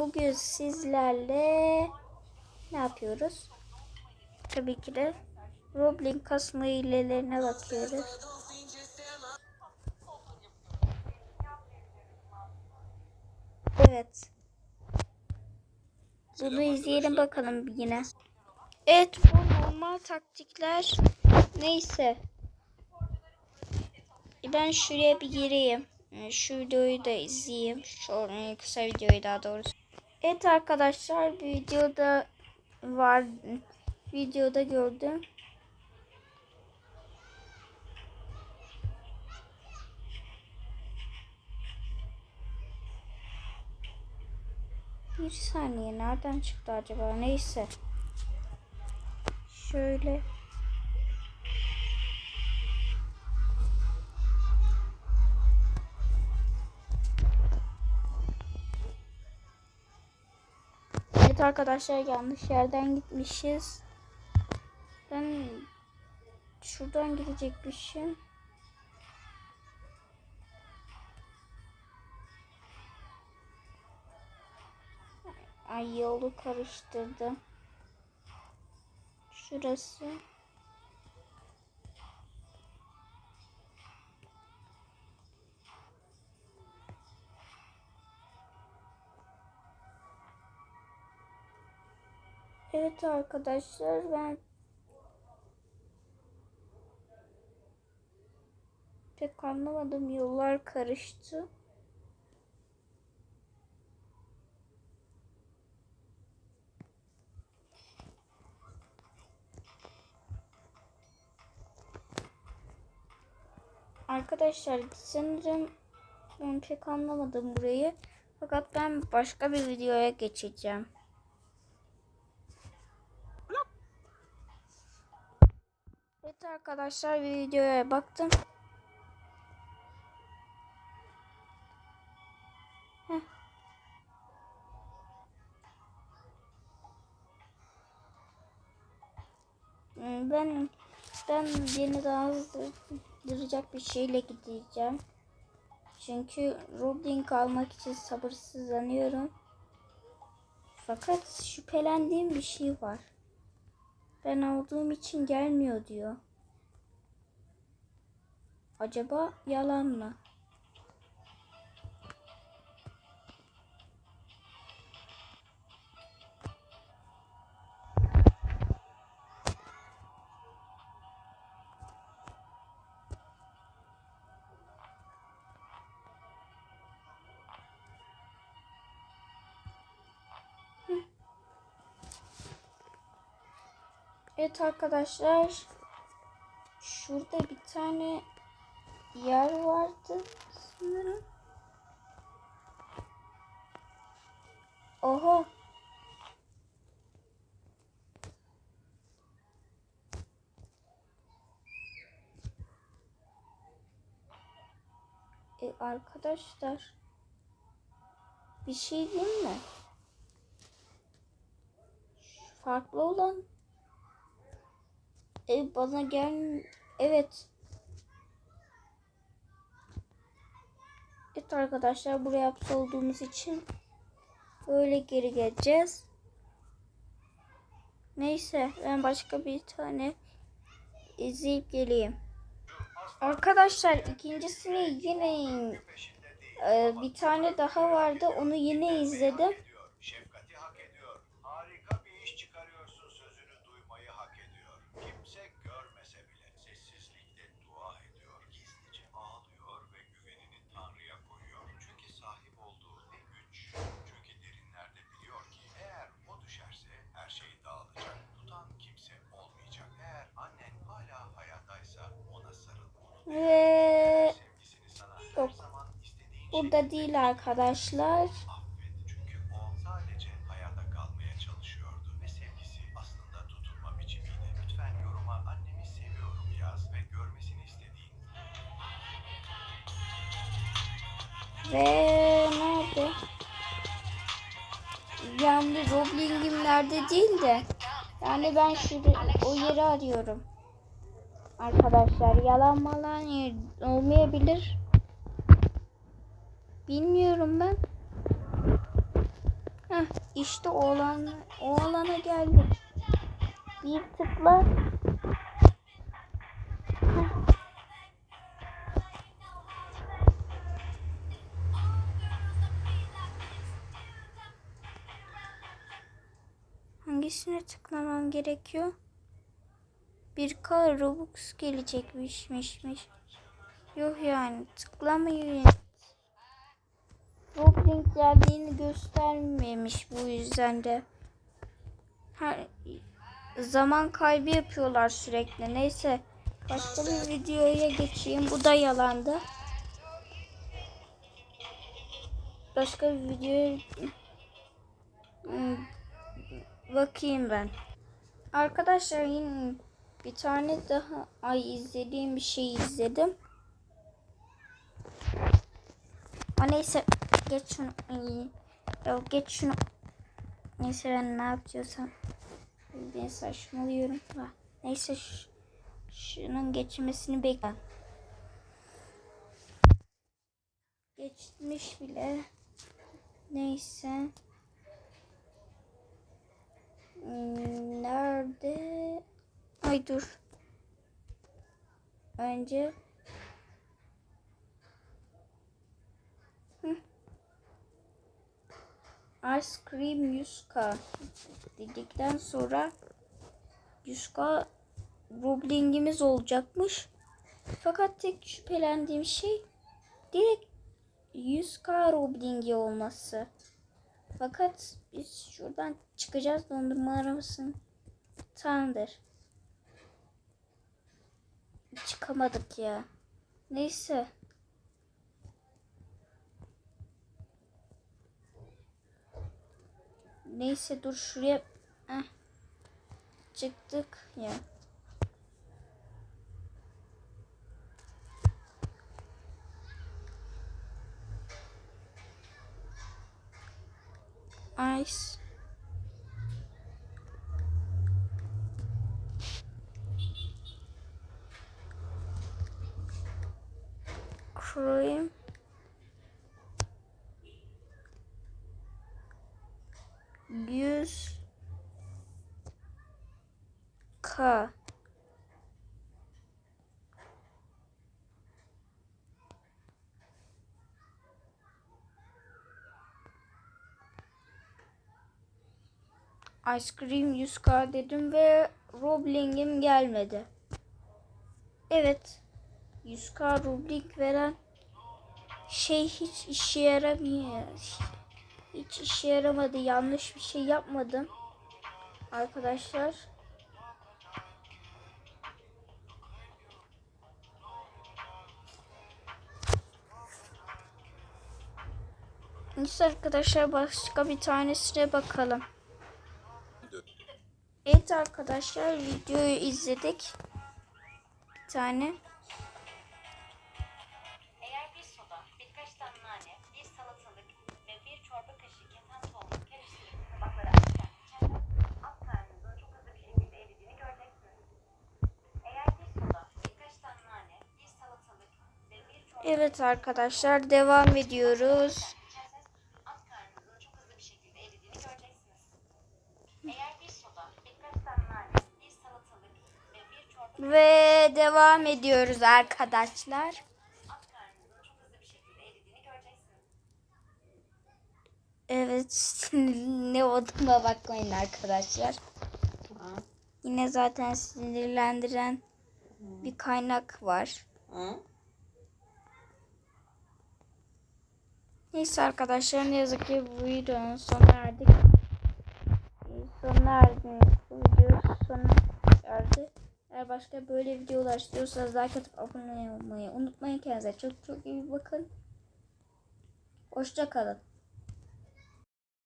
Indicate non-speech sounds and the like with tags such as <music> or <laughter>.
Bugün sizlerle ne yapıyoruz? Tabii ki de Roblin kasma hilelerine bakıyoruz. Evet. Bunu izleyelim bakalım yine. Evet bu normal taktikler. Neyse. Ben şuraya bir gireyim. Şu videoyu da izleyeyim. Şu kısa videoyu daha doğrusu. Evet arkadaşlar videoda var. Videoda gördüm. Bir saniye nereden çıktı acaba? Neyse. Şöyle. Arkadaşlar yanlış yerden gitmişiz. Ben şuradan gidecekmişim. Ay yolu karıştırdım. Şurası. Evet arkadaşlar ben pek anlamadım yollar karıştı. Arkadaşlar sanırım ben pek anlamadım burayı. Fakat ben başka bir videoya geçeceğim. Evet arkadaşlar videoya baktım. Heh. Hmm, Ben ben yeni daha hızlandıracak bir şeyle gideceğim. Çünkü Robling almak için sabırsızlanıyorum. Fakat şüphelendiğim bir şey var. Ben aldığım için gelmiyor diyor. Acaba yalan mı? Evet arkadaşlar. Şurada bir tane yer vardı sanırım. Oha. E arkadaşlar bir şey diyeyim mi? Şu farklı olan e, bana gel evet Evet arkadaşlar buraya hapis olduğumuz için böyle geri geleceğiz. Neyse ben başka bir tane izleyip geleyim. Arkadaşlar ikincisini yine e, bir tane daha vardı onu yine izledim. Ve görmesini istediğin Ve nerede? Yani Robling'im nerede değil de. Yani ben şu o yeri arıyorum. Arkadaşlar yalan malan olmayabilir. Bilmiyorum ben. Heh, işte o alan, o alana geldim. Bir tıkla. Hangisine tıklamam gerekiyor? 1K Robux gelecekmişmişmiş. Yok yani tıklamayın. Roblox geldiğini göstermemiş bu yüzden de. Her zaman kaybı yapıyorlar sürekli. Neyse başka bir videoya geçeyim. Bu da yalandı. Başka bir videoya Hmm, bakayım ben. Arkadaşlar yine bir tane daha ay izlediğim bir şey izledim. Ama neyse geç şunu. Ay, Ya geç şunu. Neyse ben ne yapıyorsam. Ben saçmalıyorum. Neyse şunun geçmesini bekle. Geçmiş bile. Neyse. Hmm, Nerede? Ay dur. Önce Ice Cream 100k dedikten sonra 100k rublingimiz olacakmış. Fakat tek şüphelendiğim şey direkt 100k rublingi olması. Fakat biz şuradan çıkacağız dondurma arabasının. Tamamdır. Çıkamadık ya. Neyse. Neyse dur şuraya. Heh. Çıktık ya. Ice. Cream. Yüz K. Ice Cream 100k dedim ve Robling'im gelmedi. Evet. 100k Robling veren şey hiç işe yaramıyor. Hiç işe yaramadı. Yanlış bir şey yapmadım. Arkadaşlar. Neyse arkadaşlar başka bir tanesine bakalım. Evet arkadaşlar videoyu izledik. Bir tane. Tane nane, bir salatalık ve devam ediyoruz arkadaşlar. Evet <laughs> ne olduğuna bakmayın arkadaşlar. Yine zaten sinirlendiren bir kaynak var. Neyse arkadaşlar ne yazık ki bu videonun sonuna erdik. Sonuna erdik. Bu video sona erdi. Eğer başka böyle videolar istiyorsanız like atıp abone olmayı unutmayın. Kendinize çok çok iyi bakın. Hoşça kalın.